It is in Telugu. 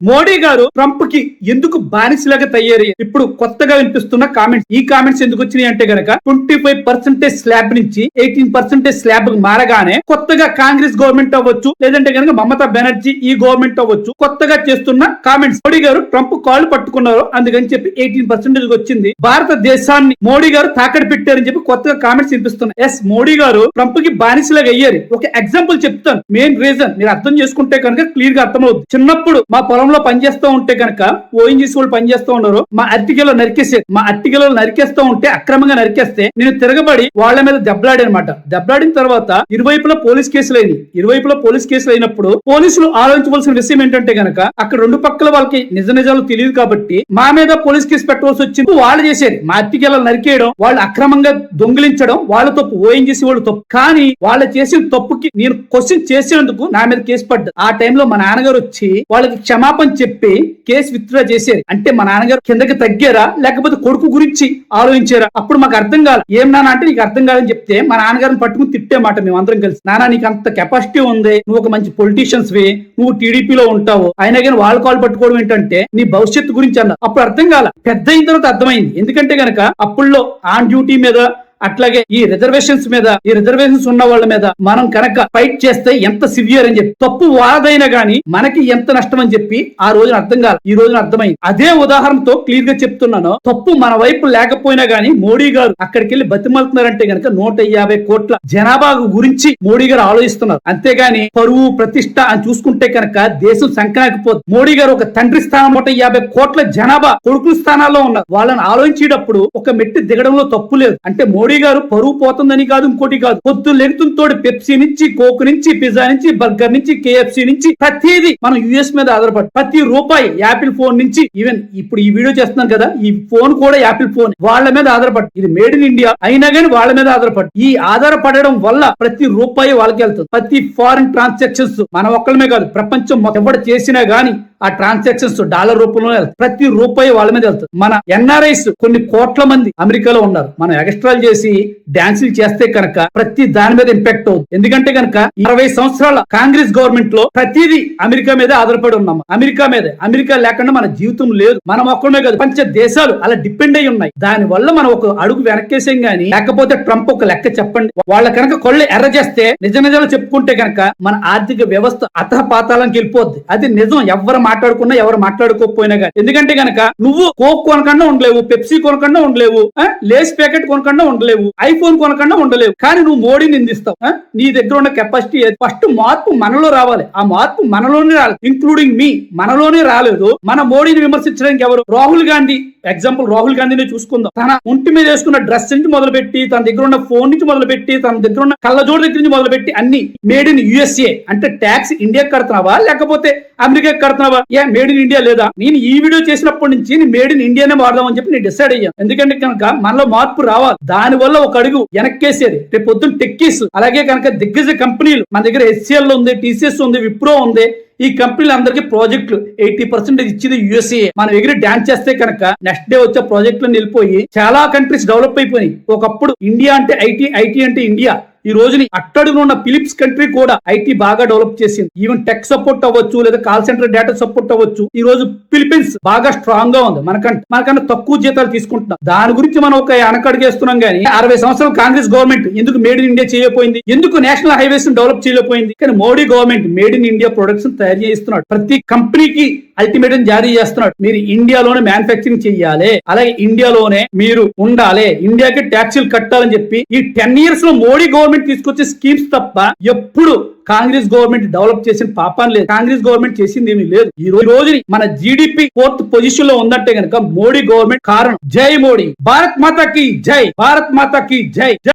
మోడీ గారు ట్రంప్కి ఎందుకు బానిసలాగా తయారయ్యి ఇప్పుడు కొత్తగా వినిపిస్తున్న కామెంట్స్. ఈ కామెంట్స్ ఎందుకు వచ్చినాయి అంటే గనక ట్వంటీ ఫైవ్ పర్సెంటేజ్ స్లాబ్ నుంచి ఎయిటీన్ పర్సెంటేజ్ స్లాబ్ మారగానే కొత్తగా కాంగ్రెస్ గవర్నమెంట్ అవ్వచ్చు లేదంటే గనక మమతా బెనర్జీ ఈ గవర్నమెంట్ అవ్వచ్చు కొత్తగా చేస్తున్న కామెంట్స్. మోడీ గారు ట్రంప్ కాళ్ళు పట్టుకున్నారు అందుకని చెప్పి ఎయిటీన్ పర్సెంటేజ్ వచ్చింది. భారతదేశాన్ని మోడీ గారు తాకడి పెట్టారని చెప్పి కొత్తగా కామెంట్స్ వినిపిస్తున్నాయి. ఎస్ మోడీ గారు ట్రంప్కి బానిసలాగా అయ్యారు. ఒక ఎగ్జాంపుల్ చెప్తాను. మెయిన్ రీజన్ మీరు అర్థం చేసుకుంటే కనుక క్లియర్గా అర్థమవుతుంది చిన్నప్పుడు మా పొలం పొలంలో పనిచేస్తూ ఉంటే కనుక ఓఎన్జీసీ వాళ్ళు పనిచేస్తూ ఉన్నారు మా అరటికలో నరికేసే మా అరటికలో నరికేస్తూ ఉంటే అక్రమంగా నరికేస్తే నేను తిరగబడి వాళ్ళ మీద దెబ్బలాడి అనమాట దెబ్బలాడిన తర్వాత ఇరువైపులా పోలీస్ కేసులు అయినాయి. ఇరువైపులా పోలీస్ కేసులు అయినప్పుడు పోలీసులు ఆలోచించవలసిన విషయం ఏంటంటే గనక అక్కడ రెండు పక్కల వాళ్ళకి నిజ నిజాలు తెలియదు కాబట్టి మా మీద పోలీస్ కేసు పెట్టవలసి వచ్చింది వాళ్ళు చేసేది. మా అరటికలో నరికేయడం వాళ్ళు అక్రమంగా దొంగిలించడం వాళ్ళ తప్పు ఓఎన్జీసీ వాళ్ళు తప్పు. కానీ వాళ్ళు చేసిన తప్పుకి నేను క్వశ్చన్ చేసినందుకు నా మీద కేసు పడ్డా ఆ టైంలో మా నాన్నగారు వచ్చి వాళ్ళకి క్షమాపణ చెప్పి కేసు విత్డ్రా చేశారు. అంటే మా నాన్నగారు కిందకి తగ్గారా? లేకపోతే కొడుకు గురించి ఆలోచించారా? అప్పుడు మాకు అర్థం కాదు ఏం నాన్న అంటే నీకు అర్థం కాదని చెప్తే మా నాన్నగారిని పట్టుకుని తిట్టే మాట మేము అందరం కలిసి. నాన్న నీకు అంత కెపాసిటీ ఉంది. నువ్వు ఒక మంచి పొలిటీషియన్స్ వి. నువ్వు టీడీపీలో ఉంటావు. అయినా కానీ వాళ్ళ కాల్ పట్టుకోవడం ఏంటంటే నీ భవిష్యత్తు గురించి అన్న. అప్పుడు అర్థం కాల. పెద్ద అయిన తర్వాత అర్థమైంది. ఎందుకంటే గనక అప్పుల్లో ఆన్ డ్యూటీ మీద అట్లాగే ఈ రిజర్వేషన్స్ మీద ఈ రిజర్వేషన్స్ ఉన్న వాళ్ళ మీద మనం కనుక ఫైట్ చేస్తే ఎంత సివియర్ అని చెప్పి తప్పు వాదైనా గానీ మనకి ఎంత నష్టం అని చెప్పి ఆ రోజున అర్థం కాదు. ఈ రోజున అర్థమైంది. అదే ఉదాహరణతో క్లియర్గా చెప్తున్నాను. తప్పు మన వైపు లేకపోయినా గానీ మోడీ గారు అక్కడికి వెళ్ళి బతిమలుతున్నారంటే గనక నూట యాభై కోట్ల జనాభా గురించి మోడీ గారు ఆలోచిస్తున్నారు. అంతేగాని పరువు ప్రతిష్ట అని చూసుకుంటే కనుక దేశం సంకనాకపోదు. మోడీ గారు ఒక తండ్రి స్థానం నూట యాభై కోట్ల జనాభా కొడుకుల స్థానాల్లో ఉన్నారు. వాళ్ళని ఆలోచించేటప్పుడు ఒక మెట్టు దిగడంలో తప్పు లేదు. అంటే మోడీ గారు పరువు పోతుందని కాదు ఇంకోటి కాదు. పొద్దు లెగుతుంతోటి పెప్సీ నుంచి కోక్ నుంచి పిజ్జా నుంచి బర్గర్ నుంచి కేఎఫ్సి నుంచి ప్రతిదీ మనం యుఎస్ మీద ఆధారపడి ప్రతి రూపాయి యాపిల్ ఫోన్ నుంచి ఈవెన్ ఇప్పుడు ఈ వీడియో చేస్తున్నాం కదా ఈ ఫోన్ కూడా యాపిల్ ఫోన్ వాళ్ళ మీద ఆధారపడి. ఇది మేడ్ ఇన్ ఇండియా అయినా కానీ వాళ్ళ మీద ఆధారపడి. ఈ ఆధారపడడం వల్ల ప్రతి రూపాయి వాళ్ళకి వెళ్తుంది. ప్రతి ఫారిన్ ట్రాన్సాక్షన్స్ మన ఒక్కళ్ళమే కాదు ప్రపంచం మొత్తం చేసినా గానీ ఆ ట్రాన్సాక్షన్స్ డాలర్ రూపంలో వెళ్తాయి. ప్రతి రూపాయి వాళ్ళ మీద వెళ్తుంది మన ఎన్ఆర్ఐస్ కొన్ని కోట్ల మంది అమెరికాలో ఉన్నారు. మనం ఎక్స్ట్రాల్ చేసి డాన్సులు చేస్తే కనుక ప్రతి దాని మీద ఇంపాక్ట్ అవుతుంది ఎందుకంటే కనుక ఇరవై సంవత్సరాల కాంగ్రెస్ గవర్నమెంట్లో ప్రతిదీ అమెరికా మీద ఆధారపడి ఉన్నాం అమెరికా మీద. అమెరికా లేకుండా మన జీవితం లేదు. మనం ఒక్కడమే కాదు పంచ దేశాలు అలా డిపెండ్ అయి ఉన్నాయి. దాని వల్ల మనం ఒక అడుగు వెనక్కేసాం గానీ లేకపోతే ట్రంప్ ఒక లెక్క చెప్పండి. వాళ్ళ కనుక కొళ్ళు ఎర్ర చేస్తే నిజ నిజాలు చెప్పుకుంటే కనుక మన ఆర్థిక వ్యవస్థ అతహ పాతాళంకి వెళ్ళిపోద్ది అది నిజం. ఎవరు మాట్లాడుకున్నా ఎవరు మాట్లాడుకోకపోయినా కానీ. ఎందుకంటే గనక నువ్వు కోక్ కొనకుండా ఉండలేవు పెప్సీ కొనకుండా ఉండలేవు లేస్ ప్యాకెట్ కొనకుండా ఉండలేవు ఐఫోన్ కొనకుండా ఉండలేవు. కానీ నువ్వు మోడీ నిందిస్తావు నీ దగ్గర ఉన్న కెపాసిటీ ఫస్ట్ మార్పు మనలో రావాలి. ఆ మార్పు మనలోనే రాలేదు ఇంక్లూడింగ్ మీ మనలోనే రాలేదు. మన మోడీని విమర్శించడానికి ఎవరు? రాహుల్ గాంధీ. ఎగ్జాంపుల్ రాహుల్ గాంధీని చూసుకుందాం. తన ఒంటి మీద వేసుకున్న డ్రెస్ నుంచి మొదలుపెట్టి తన దగ్గర ఉన్న ఫోన్ నుంచి మొదలుపెట్టి తన దగ్గర ఉన్న కళ్ళజోడు దగ్గర నుంచి మొదలుపెట్టి అన్ని మేడ్ ఇన్ యుఎస్ఏ అంటే ట్యాక్స్ ఇండియాకి కడుతున్నావా? లేకపోతే అమెరికాకి కడుతున్నావా? ఏ మేడ్ ఇన్ ఇండియా లేదా? నేను ఈ వీడియో చేసినప్పటి నుంచి నేను మేడ్ ఇన్ ఇండియానే వాడదామని చెప్పి నేను డిసైడ్ అయ్యాను ఎందుకంటే కనుక మనలో మార్పు రావాలి. దాని వల్ల ఒక అడుగు వెనక్కేసేది. రేపు పొద్దున్న టెక్కీస్ అలాగే కనుక దిగ్గజ కంపెనీలు మన దగ్గర ఎస్సీఎల్ ఉంది టీసీఎస్ ఉంది విప్రో ఉంది ఈ కంపెనీలు అందరికి ప్రాజెక్టులు ఎయిటీ పర్సెంటేజ్ ఇచ్చింది యుఎస్ఏ మనం ఎగిరి డాన్స్ చేస్తే కనుక నెక్స్ట్ డే వచ్చే ప్రాజెక్టులు నిలిపోయి చాలా కంట్రీస్ డెవలప్ అయిపోయి ఒకప్పుడు ఇండియా అంటే ఐటీ ఐటీ అంటే ఇండియా ఈ రోజుని అట్టడుగున ఉన్న ఫిలిప్స్ కంట్రీ కూడా ఐటీ బాగా డెవలప్ చేసింది. ఈవెన్ టెక్ సపోర్ట్ అవ్వచ్చు లేదా కాల్ సెంటర్ డేటా సపోర్ట్ అవ్వచ్చు. ఈ రోజు ఫిలిపీన్స్ బాగా స్ట్రాంగ్గా ఉంది. మనకంటే మనకన్నా తక్కువ జీతాలు తీసుకుంటున్నాం. దాని గురించి మనం ఒక వెనకడుగేస్తున్నాం కానీ అరవై సంవత్సరాలు కాంగ్రెస్ గవర్నమెంట్ ఎందుకు మేడ్ ఇన్ ఇండియా చేయకపోయింది ఎందుకు నేషనల్ హైవేస్ డెవలప్ చేయలేకపోయింది? కానీ Modi government made in India products తయారు చేస్తున్నాడు ప్రతి కంపెనీకి అల్టిమేటం జారీ చేస్తున్నాడు. మీరు ఇండియాలోనే మ్యానుఫ్యాక్చరింగ్ చెయ్యాలి అలాగే ఇండియాలోనే మీరు ఉండాలి ఇండియాకి ట్యాక్సీలు కట్టాలని చెప్పి ఈ టెన్ ఇయర్స్లో మోడీ గవర్నమెంట్ తీసుకొచ్చే స్కీమ్స్ తప్ప ఎప్పుడు కాంగ్రెస్ గవర్నమెంట్ డెవలప్ చేసిన పాపం లేదు. కాంగ్రెస్ గవర్నమెంట్ చేసింది ఏమీ లేదు. ఈ రోజు రోజుని మన జీడిపి ఫోర్త్ పొజిషన్లో ఉందంటే గనక మోడీ గవర్నమెంట్ కారణం. జై మోడీ. భారత్ మాతకి జై. భారత్ మాతకి జై.